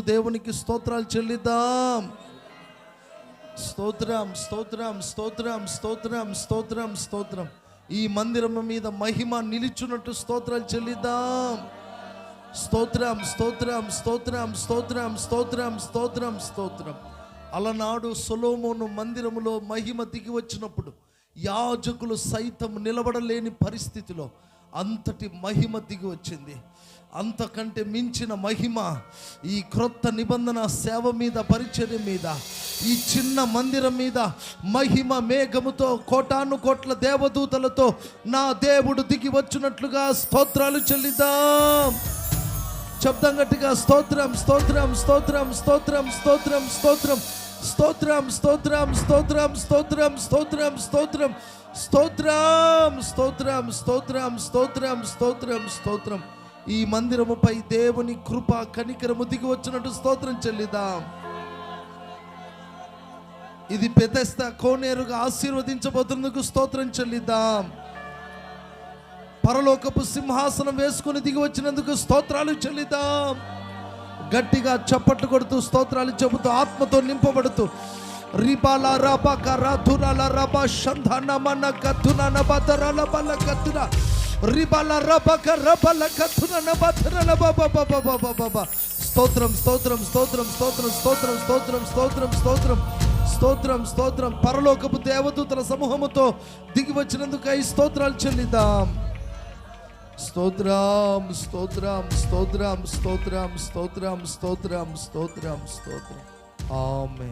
దేవునికి స్తోత్రాలు చెల్లిద్దాం. స్తోత్రం స్తోత్రం స్తోత్రం స్తోత్రం స్తోత్రం స్తోత్రం. ఈ మందిరం మీద మహిమ నిలిచున్నట్టు స్తోత్రాలు చెల్లిద్దాం. స్తోత్రం స్తోత్రం స్తోత్రం స్తోత్రం స్తోత్రం స్తోత్రం స్తోత్రం. అలనాడు సొలోమోను మందిరములో మహిమ దిగి వచ్చినప్పుడు యాజకులు సైతం నిలబడలేని పరిస్థితిలో అంతటి మహిమ దిగి వచ్చింది. అంతకంటే మించిన మహిమ ఈ క్రొత్త నిబంధన సేవ మీద పరిచర్య మీద ఈ చిన్న మందిరం మీద మహిమ మేఘముతో కోటాను కోట్ల దేవదూతలతో నా దేవుడు దిగి వచ్చినట్లుగా స్తోత్రాలు చెల్లిద్దాం శబ్దం గట్టిగా స్తోత్రం స్తోత్రం స్తోత్రం స్తోత్రం స్తోత్రం స్తోత్రం స్తోత్రం స్తోత్రం స్తోత్రం స్తోత్రం స్తోత్రం స్తోత్రం స్తోత్రం స్తోత్రం స్తోత్రం స్తోత్రం స్తోత్రం స్తోత్రం ఈ మందిరముపై దేవుని కృప కనికరము దిగి వచ్చినట్టు స్తోత్రం చెల్లిదాం. ఇది పెదస్త కోనేరుగా ఆశీర్వదించబోతున్నందుకు స్తోత్రం చెల్లిద్దాం పరలోకపు సింహాసనం వేసుకుని దిగి వచ్చినందుకు స్తోత్రాలు చెల్లిద్దాం గట్టిగా చప్పట్లు కొడుతూ స్తోత్రాలు చెబుతూ ఆత్మతో నింపబడుతూ రిబాల రబ కరాధురాల రబ షంధన మన కత్తున నబతరల బల కత్తున రిబాల రబ కరబల కత్తున నబతరల స్తోత్రం స్తోత్రం స్తోత్రం స్తోత్రం స్తోత్రం స్తోత్రం స్తోత్రం స్తోత్రం స్తోత్రం స్తోత్రం పరలోకపు దేవదూతల సమూహముతో దిగి వచ్చినందుకై స్తోత్రాలు చెల్లిద్దాం స్తోత్రం స్తోత్రం స్తోత్రం స్తోత్రం స్తోత్రం స్తోత్రం స్తోత్రం స్తోత్రం ఆమె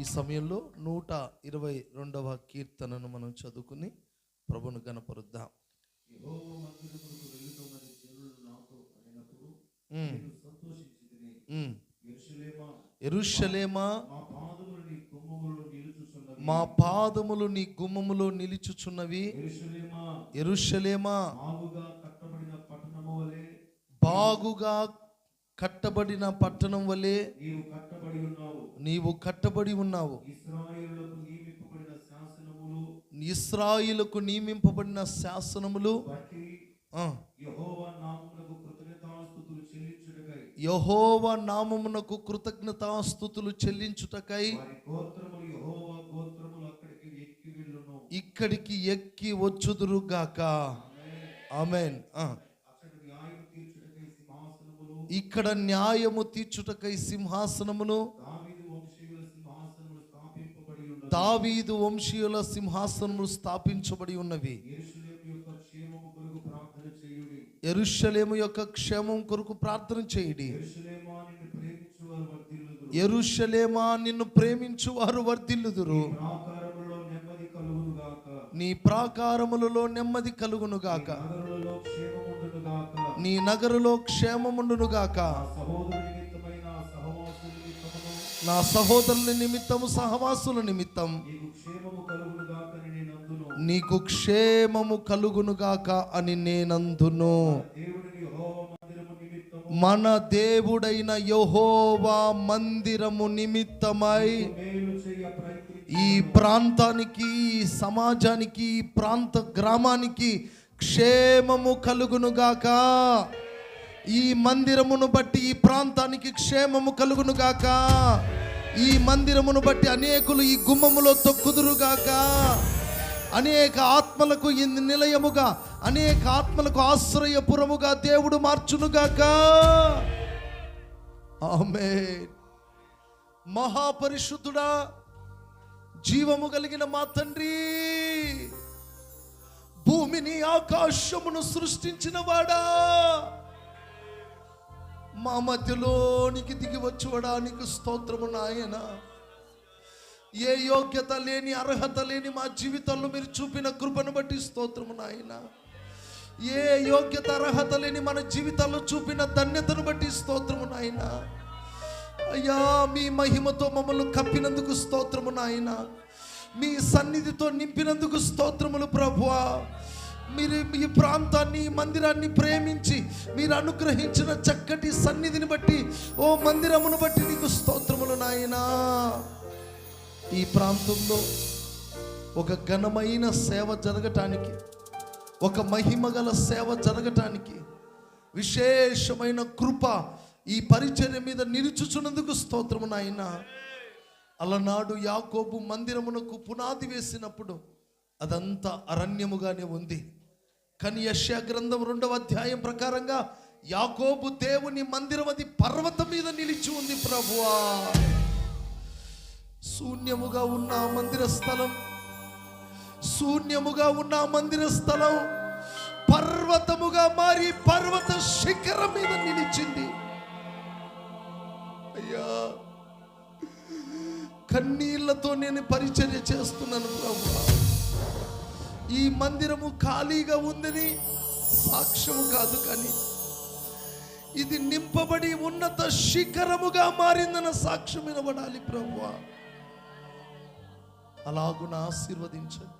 ఈ సమయంలో నూట ఇరవై రెండవ కీర్తనను మనం చదువుకుని ప్రభును గణపరుద్దాం ఎరుషలేమా? మా పాదములు నీ గుమ్మములో నిలుచుచున్నవి. ఎరుషలేమా? బాగుగా కట్టబడిన పట్టణము వలె. బాగుగా కట్టబడిన పట్టణం వలె నీవు కట్టబడి ఉన్నావు. ఇస్రాయిలకు నియమింపబడిన శాసనములు యహోవ నామమునకు కృతజ్ఞతాస్థుతులు చెల్లించుటకై. ఇక్కడికి ఎక్కి వచ్చుదురుగాక ఆమెన్. ఇక్కడ న్యాయము తీర్చుటకై సింహాసనమును దావీదు వంశీయుల సింహాసనములు స్థాపించబడి ఉన్నవి. ఎరుషలేము యొక్క క్షేమం కొరకు ప్రార్థన చేయడి. ఎరుషలేమా నిన్ను ప్రేమించు వారు వర్ధిల్లుదురు. నీ ప్రాకారములలో నెమ్మది కలుగునుగాక. నీ నగరులో క్షేమముండునుగాక నా సహోదరుల నిమిత్తం సహవాసుల నిమిత్తం. నీకు క్షేమము కలుగునుగాక అని నేనందును. మన దేవుడైన యహోవా మందిరము నిమిత్తమై. ఈ ప్రాంతానికి ఈ సమాజానికి ఈ ప్రాంత గ్రామానికి క్షేమము కలుగునుగాక. ఈ మందిరమును బట్టి ఈ ప్రాంతానికి క్షేమము కలుగునుగాక ఈ మందిరమును బట్టి అనేకులు ఈ గుమ్మములో తొక్కుదురుగాక అనేక ఆత్మలకు ఈ నిలయముగా అనేక ఆత్మలకు ఆశ్రయపురముగా దేవుడు మార్చునుగాక ఆమె మహాపరిశుద్ధుడా జీవము కలిగిన మా తండ్రి. భూమిని ఆకాశమును సృష్టించిన వాడా. మా మధ్యలోనికి దిగి వచ్చువడానికి స్తోత్రము నాయన. ఏ యోగ్యత లేని అర్హత లేని మా జీవితంలో మీరు చూపిన కృపను బట్టి స్తోత్రము నాయన. ఏ యోగ్యత అర్హత లేని మన జీవితాల్లో చూపిన ధన్యతను బట్టి స్తోత్రము నాయన. అయ్యా మీ మహిమతో మమ్మల్ని కప్పినందుకు స్తోత్రము నాయన. మీ సన్నిధితో నింపినందుకు స్తోత్రములు ప్రభువా. మీరు ఈ ప్రాంతాన్ని ఈ మందిరాన్ని ప్రేమించి మీరు అనుగ్రహించిన చక్కటి సన్నిధిని బట్టి ఓ మందిరమును బట్టి నీకు స్తోత్రములు నాయనా. ఈ ప్రాంతంలో ఒక ఘనమైన సేవ జరగటానికి ఒక మహిమగల సేవ జరగటానికి విశేషమైన కృప ఈ పరిచర్య మీద నిలుచుచున్నందుకు స్తోత్రము నాయన. అలనాడు యాకోబు మందిరమునకు పునాది వేసినప్పుడు అదంతా అరణ్యముగానే ఉంది. కానీ యశ్యా గ్రంథం రెండవ అధ్యాయం ప్రకారంగా యాకోబు దేవుని మందిరం అది పర్వతం మీద నిలిచి ఉంది ప్రభువా. శూన్యముగా ఉన్న మందిర స్థలం శూన్యముగా ఉన్న మందిర స్థలం పర్వతముగా మారి పర్వత శిఖరం మీద నిలిచింది. అయ్యా కన్నీళ్ళతో నేను పరిచర్య చేస్తున్నాను ప్రభు ఈ మందిరము ఖాళీగా ఉందని సాక్ష్యము కాదు కానీ ఇది నింపబడి ఉన్నత శిఖరముగా మారిందన్న సాక్ష్యం వినబడాలి ప్రభు అలాగున ఆశీర్వదించండి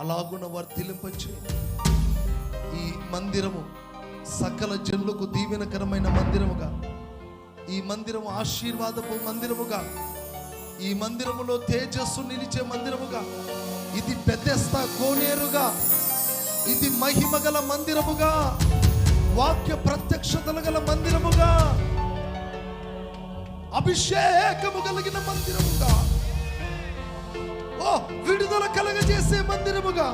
అలాగున వర్తిలింపచేయండి ఈ మందిరము సకల జనులకు దీవెనకరమైన మందిరముగా ఈ మందిరం ఆశీర్వాదపు మందిరముగా ఈ మందిరములో తేజస్సు నిలిచే మందిరముగా ఇది పెద్దస్త కోనేరుగా ఇది మహిమ గల మందిరముగా వాక్య ప్రత్యక్షతలు గల మందిరముగా అభిషేకము కలిగిన మందిరముగా ఓ విడుదల కలగజేసే మందిరముగా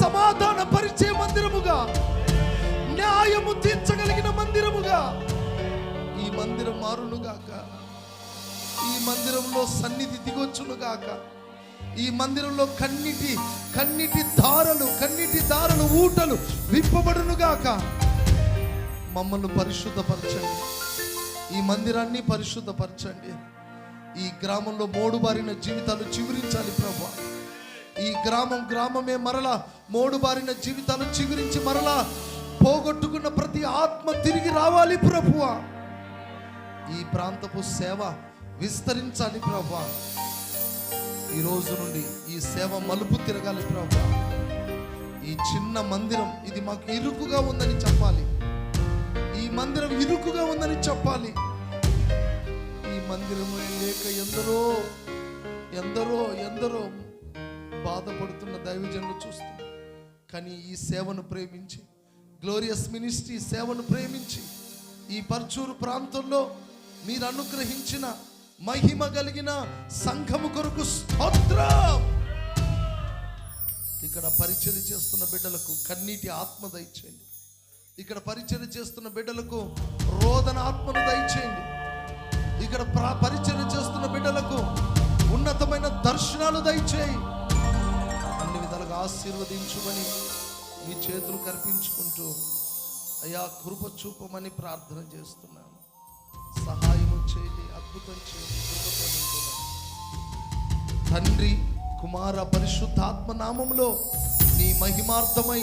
సమాధాన పరిచే మందిరముగా న్యాయము తీర్చగలిగిన మందిరముగా ఈ మందిరం మారునుగాక. ఈ మందిరంలో సన్నిధి దిగొచ్చునుగాక. ఈ మందిరంలో కన్నిటి కన్నిటి దారలు కన్నిటి దారలు ఊటలు విప్పబడునుగాక. మమ్మల్ని పరిశుద్ధపరచండి. ఈ మందిరాన్ని పరిశుద్ధపరచండి. ఈ గ్రామంలో మోడుబారిన జీవితాలు చిగురించాలి ప్రభా. ఈ గ్రామం గ్రామమే మరలా మోడుబారిన జీవితాలు చిగురించి మరలా పోగొట్టుకున్న ప్రతి ఆత్మ తిరిగి రావాలి ప్రభువ. ఈ ప్రాంతపు సేవ విస్తరించాలి ప్రభా. ఈ రోజు నుండి ఈ సేవ మలుపు తిరగాలి ప్రభు. ఈ చిన్న మందిరం ఇది మాకు ఇరుకుగా ఉందని చెప్పాలి. ఈ మందిరం ఇరుకుగా ఉందని చెప్పాలి. ఈ మందిరము లేక ఎందరో ఎందరో ఎందరో బాధపడుతున్న దైవజనులు చూస్తూ కానీ ఈ సేవను ప్రేమించి గ్లోరియస్ మినిస్ట్రీ సేవను ప్రేమించి ఈ పర్చూరు ప్రాంతంలో మీరు అనుగ్రహించిన మహిమ కలిగిన సంఘము కొరకు స్తోత్రం. ఇక్కడ పరిచయం చేస్తున్న బిడ్డలకు కన్నీటి ఆత్మ దయచేయండి. ఇక్కడ పరిచయం చేస్తున్న బిడ్డలకు రోదన ఆత్మను దయచేయండి. ఇక్కడ ప్రా- పరిచయం చేస్తున్న బిడ్డలకు ఉన్నతమైన దర్శనాలు దయచేయి. అన్ని విధాలుగా ఆశీర్వదించుమని మీ చేతులు కనిపించుకుంటూ అయ్యా కృప చూపమని ప్రార్థన చేస్తున్నాను. సహాయం చేయండి అద్భుతం కృపతో తండ్రి కుమార పరిశుద్ధాత్మ నామంలో నీ మహిమార్థమై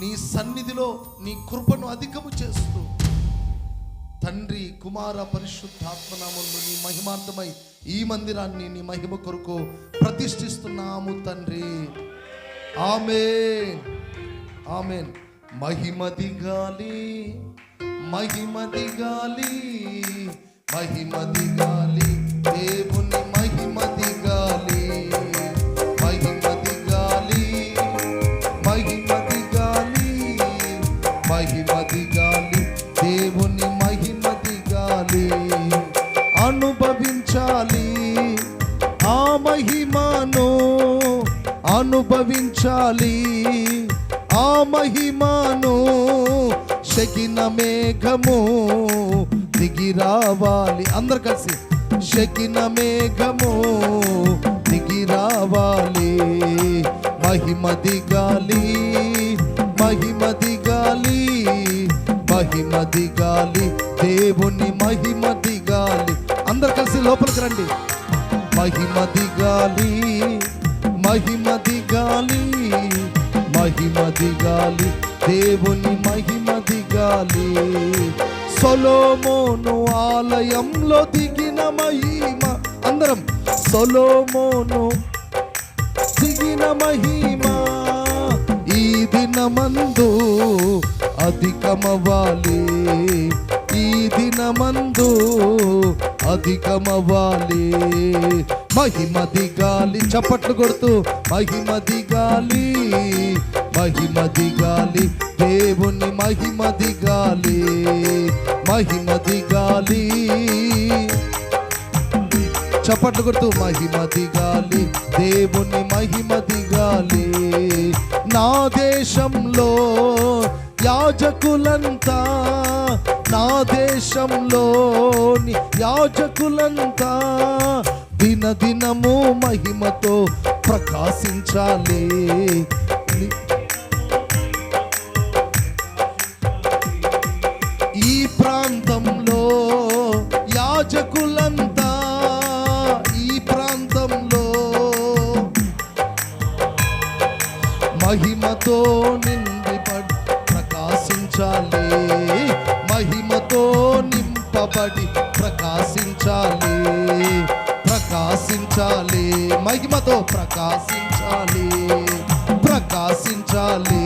నీ సన్నిధిలో నీ కృపను అధికము చేస్తూ తండ్రి కుమార పరిశుద్ధాత్మనామంలో నీ మహిమార్థమై ఈ మందిరాన్ని నీ మహిమ కొరకు ప్రతిష్ఠిస్తున్నాము తండ్రి. ఆమెన్. ఆమెన్. మహిమది గాలి మహిమది గాలి మహిమది గాలి దేవుని మహిమది గాలి. మహిమది గాలి మహిమది గాలి మహిమది గాలి దేవుని మహిమది గాలి. అనుభవించాలి ఆ మహిమను అనుభవించాలి ఆ మహిమను శకిన మేఘము దిగి రావాలి. అందరు కలిసి శకిన మేఘము దిగి రావాలి. మహిమ దిగాలి మహిమ దిగాలి మహిమ దిగాలి దేవుని మహిమ దిగాలి. అందరు కలిసి లోపలికి రండి. మహిమ దిగాలి మహిమ దిగాలి మహిమ దిగాలి దేవుని మహిమ దిగాలి. సొలోమోను ఆలయంలో దిగిన మహిమ. అందరం సొలోమోను దిగిన మహిమ. ఈ దినమందు అధికమవ్వాలి. ఈ దినమందు అధికమవ్వాలి. మహిమ దిగాలి. చప్పట్లు కొడుతూ మహిమ దిగాలి. మహిమ దిగాలి. దేవుని మహిమ దిగాలి. మహిమ దిగాలి. చప్పట్లు కొడుతూ మహిమ దిగాలి. దేవుని మహిమ దిగాలి. నా దేశంలో యాజకులంతా నా దేశంలోని యాజకులంతా దినదినము మహిమతో ప్రకాశించాలి. పడి ప్రకాశించాలి ప్రకాశించాలి. మహిమతో ప్రకాశించాలి ప్రకాశించాలి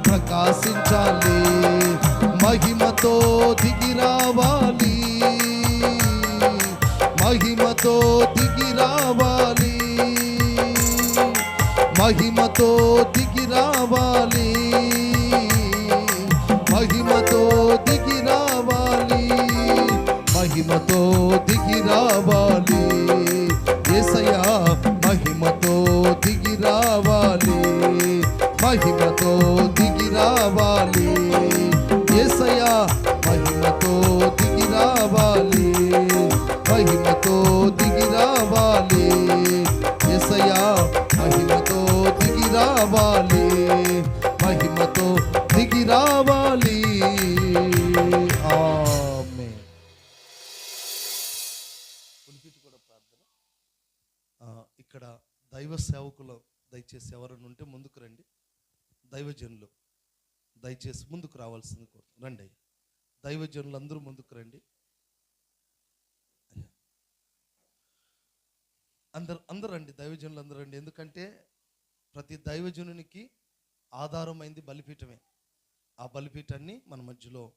ప్రకాశించాలి. మహిమతో దిగి రావాలి మహిమతో దిగి రావాలి. మహిమ botou దైవ సేవకులు దయచేసి ఎవరైనా ఉంటే ముందుకు రండి. దైవజనులు దయచేసి ముందుకు రావాల్సింది రండి అయ్యా. దైవజనులు అందరూ ముందుకు రండి. అందరు అందరు రండి దైవజనులు అందరూ రండి. ఎందుకంటే ప్రతి దైవజనునికి ఆధారమైంది బలిపీఠమే. ఆ బలిపీఠాన్ని మన మధ్యలో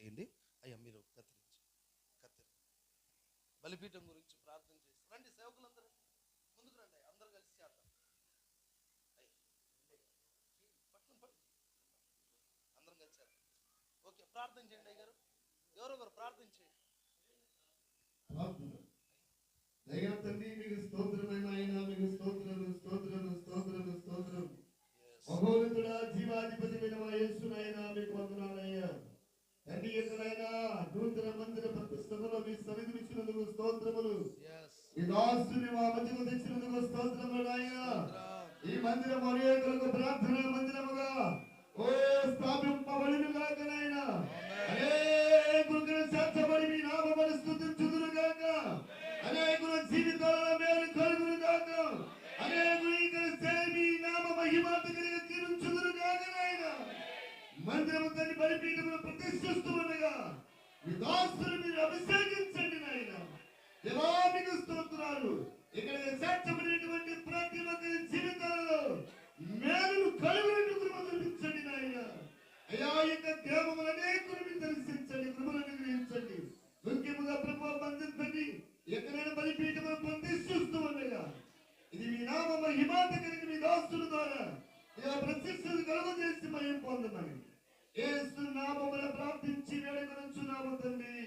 చేయండి. అయ్యా మీరు బలిపీఠం గురించి ప్రార్థన చేసి రండి సేవకులందరూ. ముందుకు రండి అందరూ కలిసి చేద్దాం. పట్టుకోండి. అందరం కలిసి చేద్దాం. ఓకే ప్రార్థన చేయండి అయ్య గారు ఎవరో ఒకరు ప్రార్థన చేయండి. దైవ తండ్రి మీకు స్తోత్రమైన ఆయన మీకు స్తోత్రము స్తోత్రము స్తోత్రము స్తోత్రం. మహోన్నతుడ జీవాధిపతి మా యేసునైనా మీకు వందనాలయ్యా తండ్రి ఎక్కడైనా నూతన మందిర ప్రతిష్టలో మీ సన్నిధి ఇచ్చినందుకు స్తోత్రములు. ఈ దాసుని మా మధ్యకు తెచ్చినందుకు స్తోత్రములు ఆయన ఈ మందిరం అనేకులకు ప్రార్థన మందిరముగా. ఓ స్థాపింపబడిన గాక నాయన. అనేకులకు చేర్చబడి మీ నామమును స్తుతించుదురు గాక. అనేకుల జీవితాల మేలు కలుగును గాక. అనేకులు చేరి మీ నామ మహిమాత కలిగి తీర్చుదురు గాక నాయన. మందిరము తల్లి బలిపీఠమును ప్రతిష్ఠిస్తూ ఈ మీ దాసుని మీరు అభిషేకించండి నాయన. ఎలా మీకు స్తోత్రాలు. ఇక్కడ చేర్చబడినటువంటి ప్రతి ఒక్కరి జీవితాలలో మేలు కలుగునట్టు కృప చూపించండి నాయన. అయ్యా యొక్క గ్రామములు అనేకులు దర్శించండి కృపను అనుగ్రహించండి. ముఖ్యముగా ప్రభు బంధించండి ఎక్కడైనా బలిపీఠములు పొంది చూస్తూ ఉన్నాయా ఇది మీ నామ మహిమాత కలిగి మీ దాస్తుల ద్వారా. ఇలా ప్రతిష్టలు కలుగు చేసి మహిమ పొందమని. ఏసు నామమున ప్రార్థించి వేడుకొనుచున్నాము తండ్రి.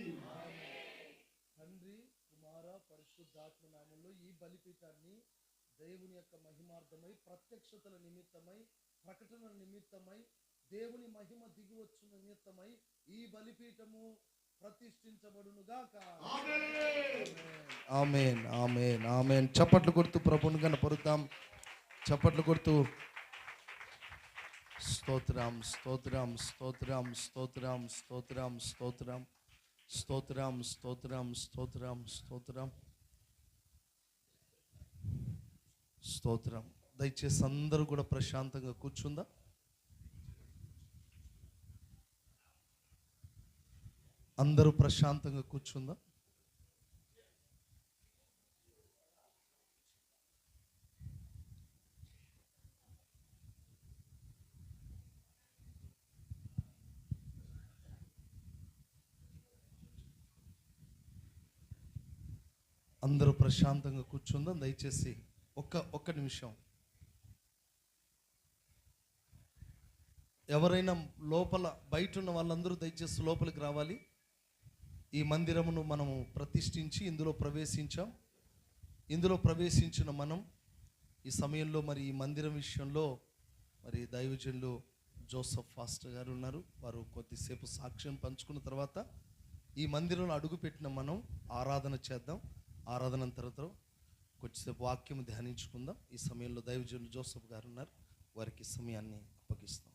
తండ్రి కుమార పరిశుద్ధాత్మ నామంలో ఈ బలిపీఠాన్ని దేవుని యొక్క మహిమార్థమై ప్రత్యక్షతల నిమిత్తమై ప్రకటన నిమిత్తమై దేవుని మహిమ దిగివచ్చు నిమిత్తమై ఈ బలిపీఠము ప్రతిష్ఠించబడునుగాక. ఆమెన్. ఆమెన్ ఆమెన్ చప్పట్లు కొడుతూ ప్రభుని కనపరుద్దాం చప్పట్లు కొడుతూ స్తోత్రం స్తోత్రం స్తోత్రం స్తోత్రం స్తోత్రం స్తోత్రం స్తోత్రం స్తోత్రం స్తోత్రం స్తోత్రం. స్తోత్రం. దయచేసి అందరూ కూడా ప్రశాంతంగా కూర్చుందా? అందరూ ప్రశాంతంగా కూర్చుందా? అందరూ ప్రశాంతంగా కూర్చుందాం. దయచేసి ఒక్క ఒక్క నిమిషం. ఎవరైనా లోపల బయట ఉన్న వాళ్ళందరూ దయచేసి లోపలికి రావాలి. ఈ మందిరమును మనము ప్రతిష్ఠించి ఇందులో ప్రవేశించాం. ఇందులో ప్రవేశించిన మనం ఈ సమయంలో మరి ఈ మందిరం విషయంలో మరి దైవజనులు జోసఫ్ ఫాస్టర్ గారు ఉన్నారు. వారు కొద్దిసేపు సాక్ష్యం పంచుకున్న తర్వాత ఈ మందిరంలో అడుగుపెట్టిన మనం ఆరాధన చేద్దాం. ఆరాధన తర్వాత కొద్దిసేపు వాక్యం ధ్యానించుకుందాం. ఈ సమయంలో దైవజనులు జోసఫ్ గారు ఉన్నారు. వారికి సమయాన్ని అప్పగిస్తాం.